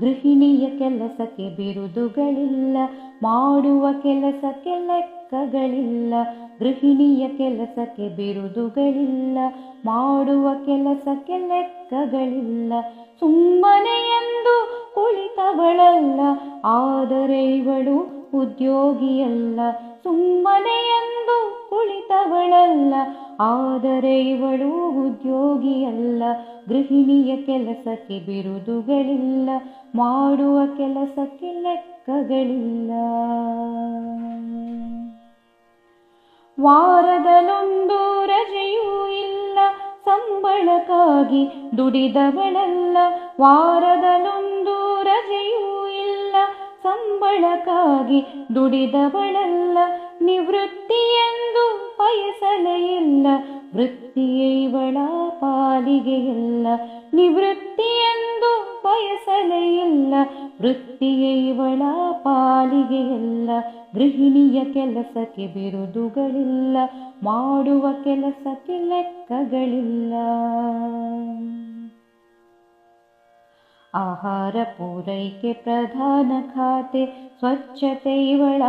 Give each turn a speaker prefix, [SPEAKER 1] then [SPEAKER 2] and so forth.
[SPEAKER 1] ಗೃಹಿಣಿಯ ಕೆಲಸಕ್ಕೆ ಬಿರುದುಗಳಿಲ್ಲ, ಮಾಡುವ ಕೆಲಸಕ್ಕೆ ಲೆಕ್ಕಗಳಿಲ್ಲ, ಗೃಹಿಣಿಯ ಕೆಲಸಕ್ಕೆ ಬಿರುದುಗಳಿಲ್ಲ, ಮಾಡುವ ಕೆಲಸಕ್ಕೆ ಲೆಕ್ಕಗಳಿಲ್ಲ. ಸುಮ್ಮನೆ ಎಂದು ಕುಳಿತವಳಲ್ಲ, ಆದರೆ ಇವಳು ಉದ್ಯೋಗಿಯಲ್ಲ. ಸುಮ್ಮನೆ ಎಂದು ಕುಳಿತವಳಲ್ಲ ಆದರೆ ಇವಳು ಉದ್ಯೋಗಿಯಲ್ಲ, ಗೃಹಿಣಿಯ ಕೆಲಸಕ್ಕೆ ಬಿರುದುಗಳಿಲ್ಲ, ಮಾಡುವ ಕೆಲಸಕ್ಕೆ ಲೆಕ್ಕಗಳಿಲ್ಲ. ವಾರದಲ್ಲೊಂದು ರಜೆಯೂ ಇಲ್ಲ, ಸಂಬಳಕ್ಕಾಗಿ ದುಡಿದವಳಲ್ಲ. ವಾರದಲ್ಲೊಂದು ರಜೆಯೂ ಇಲ್ಲ, ಸಂಬಳಕ್ಕಾಗಿ ದುಡಿದವಳಲ್ಲ. ನಿವೃತ್ತಿ ಎಂದು ಬಯಸಲೇ ಇಲ್ಲ ವೃತ್ತಿಯೈವಳ ಪಾಲಿಗೆ ಎಲ್ಲ ನಿವೃತ್ತಿ ಎಂದು ಬಯಸಲೇ ಇಲ್ಲ. ವೃತ್ತಿಯೇ ಇವಳ ಪಾಲಿಗೆ ಎಲ್ಲ ಗೃಹಿಣಿಯ ಕೆಲಸಕ್ಕೆ ಬಿರುದುಗಳಿಲ್ಲ. ಮಾಡುವ ಕೆಲಸಕ್ಕೆ ಲೆಕ್ಕಗಳಿಲ್ಲ. ಆಹಾರ ಪೂರೈಕೆ ಪ್ರಧಾನ ಖಾತೆ ಸ್ವಚ್ಛತೆ ಇವಳ